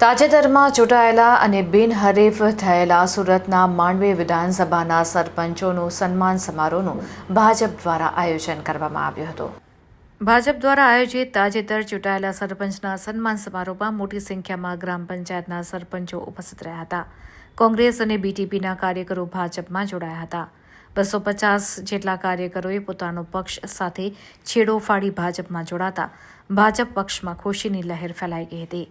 તાજેતરમાં ચૂંટાયેલા અને બિનહરીફ થયેલા સુરતના માંડવી વિધાનસભાના સરપંચોનું સન્માન સમારોહનું ભાજપ દ્વારા આયોજન કરવામાં આવ્યું હતું. ભાજપ દ્વારા આયોજિત તાજેતર ચૂંટાયેલા સરપંચના સન્માન સમારોહમાં મોટી સંખ્યામાં ગ્રામ પંચાયતના સરપંચો ઉપસ્થિત રહ્યા હતા. કોંગ્રેસ અને બીટીપીના કાર્યકરો ભાજપમાં જોડાયા હતા. બસો પચાસ જેટલા કાર્યકરોએ પોતાનો પક્ષ સાથે છેડો ફાડી ભાજપમાં જોડાતા ભાજપ પક્ષમાં ખુશીની લહેર ફેલાઈ ગઈ હતી.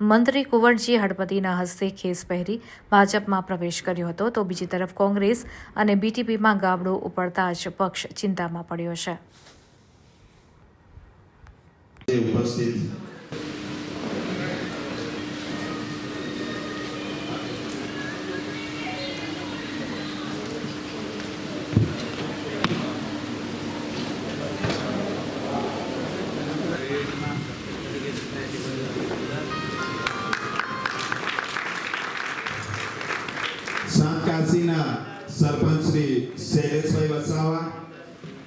મંત્રી કુંવરજી હડપતિના હસ્તે ખેસ પહેરી ભાજપમાં પ્રવેશ કર્યો હતો તો બીજી તરફ કોંગ્રેસ અને બીટીપીમાં ગાબડો ઉપડતા જ પક્ષ ચિંતામાં પડ્યો છે. ઉપસ્થિત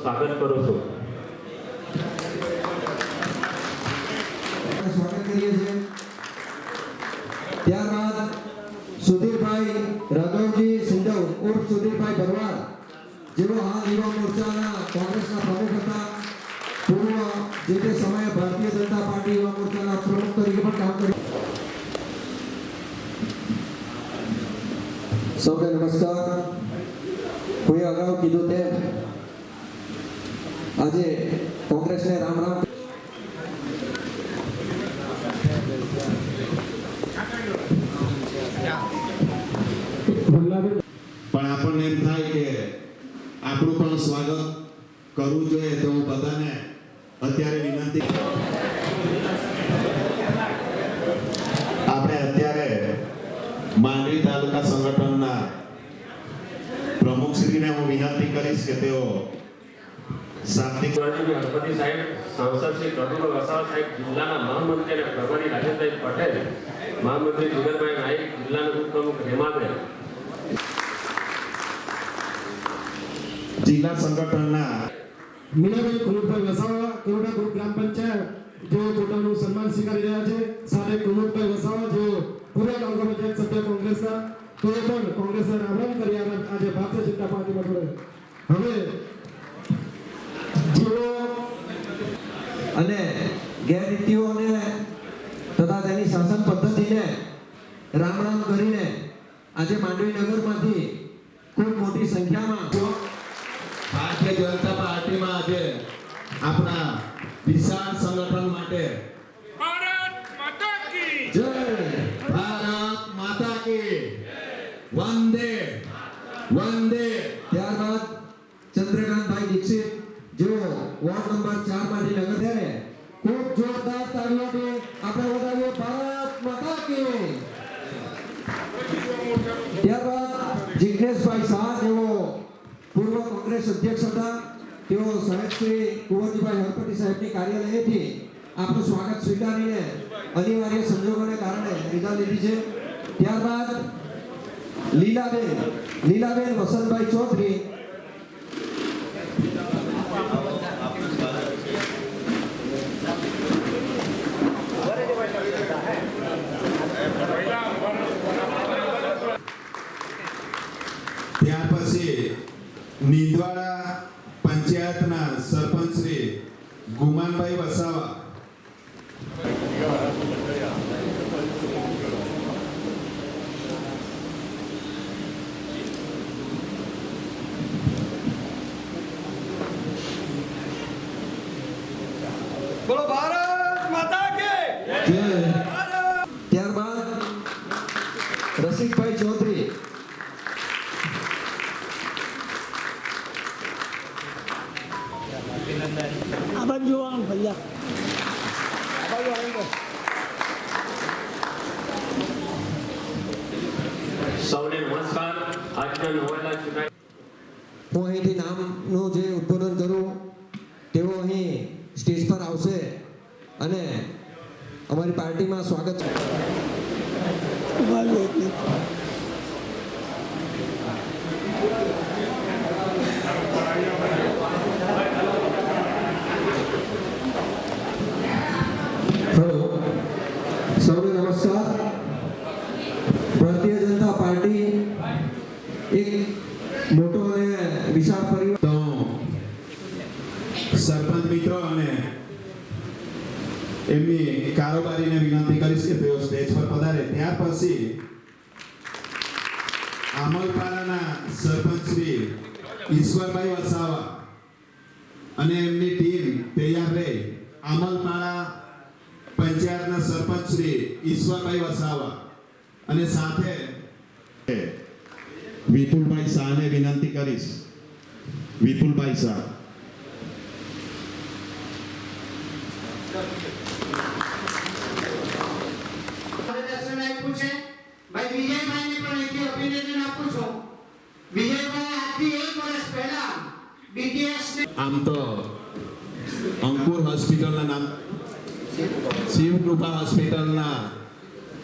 સ્વાગત કરું છું. કરીએ છીએ. ત્યારબાદ સુધીરભાઈ રાઘવજી સિંધવ, ઉર્ફ સુધીરભાઈ ભરવાડ જેઓ હાલ યુવા મોરચાના કોંગ્રેસના પ્રમુખ હતા. પૂર્વ જે તે સમયે ભારતીય જનતા પાર્ટી યુવા મોરચાના પ્રમુખ તરીકે પણ કામ કર્યું સૌને નમસ્કાર કોઈએ અગાઉ કીધું તેમ આજે કોંગ્રેસને રામ રામ. પણ આપણને એમ થાય કે આપણું પણ સ્વાગત કરવું જોઈએ તો હું બધાને અત્યારે વિનંતી આપણે અત્યારે માંડવી તાલુકા સંગઠનના પ્રમુખશ્રીને હું વિનંતી કરીશ કે તેઓ શાબ્દિક કુંવરજી સાહેબ સાંસદ શ્રી પ્રભુભાઈ વસાવા સાહેબ જિલ્લાના મહામંત્રી અને પ્રભારી રાજેન્દ્રભાઈ પટેલ મહામંત્રી જુગરભાઈ નાઈક જિલ્લાના ઉપપ્રમુખ હેમાબેન જિલ્લા સંગઠનના મીનાબેન કુમુદભાઈ વસાવા કેવડા ગ્રુપ ગ્રામ પંચાયત જેઓ પોતાનું સન્માન સ્વીકારી રહ્યા છે. સાથે કુમુદભાઈ વસાવા જેઓ પૂર્વ તાલુકા પંચાયત સભ્ય કોંગ્રેસના તેઓ પણ કોંગ્રેસના રામ કરી આજે ભારતીય જનતા પાર્ટીમાં જોડાયા. હવે જેઓ અને ગેરરીતિઓને તથા તેની શાસન પદ્ધતિને રામ રામ કરીને આજે માંડવી નગરમાંથી ખૂબ મોટી સંખ્યામાં ભારતીય જનતા પાર્ટીમાં આજે આપણા વિશાળ સંગઠન માટે. જય ભારત માતા કી. વંદે. વંદે. ત્યારબાદ ચંદ્રકાંતભાઈ દીક્ષિત. જેઓ વોર્ડ નંબર ચારમાંથી નગર ત્યારે ખૂબ જોરદાર તાળીઓથી આપણે વધાવીએ ભારત માતા કી. ત્યારબાદ જિગ્નેશભાઈ શાહ જેઓ પૂર્વ કોંગ્રેસ અધ્યક્ષ હતા. તેઓ સાહેબ કુંવરજીભાઈ હળપતિ સાહેબની કાર્યાલયેથી આપણું સ્વાગત સ્વીકારીને અનિવાર્ય સંજોગોને કારણે વિદા લીધી છે. ત્યારબાદ લીલાબેન લીલાબેન વસંતભાઈ ચૌધરી. ત્યાર પછી નીંદવાડા રસિકભાઈ ચૌધરી આ બાજુ જોવાનું ભૈયા આ બાજુ આવી સૌને હું અહીંથી નામનું જે ઉદ્બોધન કરું, તેઓ અહીં સ્ટેજ પર આવશે અને અમારી પાર્ટીમાં સ્વાગત છે. હેલો સૌને નમસ્કાર ભારતીય જનતા પાર્ટી એક મોટો અને વિશાળ પરિવાર તો સરપંચ મિત્રો અને એમની કારોબારીને વિનંતી કરીશ કે તેઓ સ્ટેજ પર પધારે. ત્યાર પછી અમલપાડાના સરપંચ શ્રી ઈશ્વરભાઈ વસાવા અને એમની ટીમ તૈયાર રહે. અમલપાડા પંચાયતના સરપંચ શ્રી ઈશ્વરભાઈ વસાવા. અને સાથે વિપુલભાઈ શાહને વિનંતી કરીશ. વિપુલભાઈ શાહ. આમ તો અંકુર હોસ્પિટલના નામ શિવકૃપા હોસ્પિટલના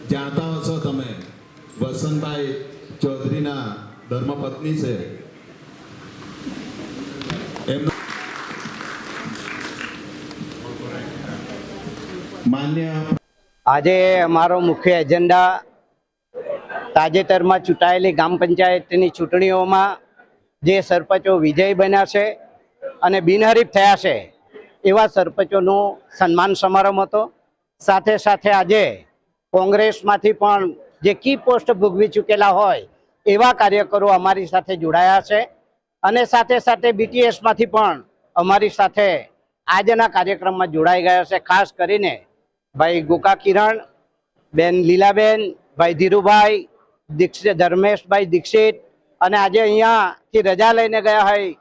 જાણતા હશો તમે વસંતભાઈ ચૌધરીના ધર્મપત્ની છે એમનું આજે અમારો મુખ્ય એજન્ડા તાજેતરમાં ચૂંટાયેલી ગ્રામ પંચાયતની ચૂંટણીઓમાં જે સરપંચો વિજય બન્યા છે અને બિનહરીફ થયા છે એવા સરપંચોનું સન્માન સમારંભ હતો. સાથે સાથે આજે કોંગ્રેસમાંથી પણ જે કી પોસ્ટ ભોગવી ચૂકેલા હોય એવા કાર્યકરો અમારી સાથે જોડાયા છે અને સાથે સાથે બીટીએસમાંથી પણ અમારી સાથે આજના કાર્યક્રમમાં જોડાઈ ગયા છે. ખાસ કરીને ભાઈ ગોકા કિરણ, બેન લીલાબેન, ભાઈ ધીરુભાઈ દીક્ષિત ધર્મેશભાઈ દીક્ષિત અને આજે અહીંયાથી રજા લઈને ગયા હોય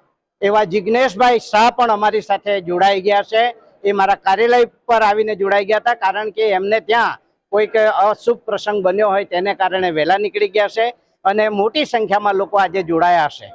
એવા જિજ્ઞેશભાઈ શાહ પણ અમારી સાથે જોડાઈ ગયા છે. એ મારા કાર્યાલય પર આવીને જોડાઈ ગયા હતા, કારણ કે એમને ત્યાં કોઈક અશુભ પ્રસંગ બન્યો હોય તેને કારણે વહેલા નીકળી ગયા છે અને મોટી સંખ્યામાં લોકો આજે જોડાયા છે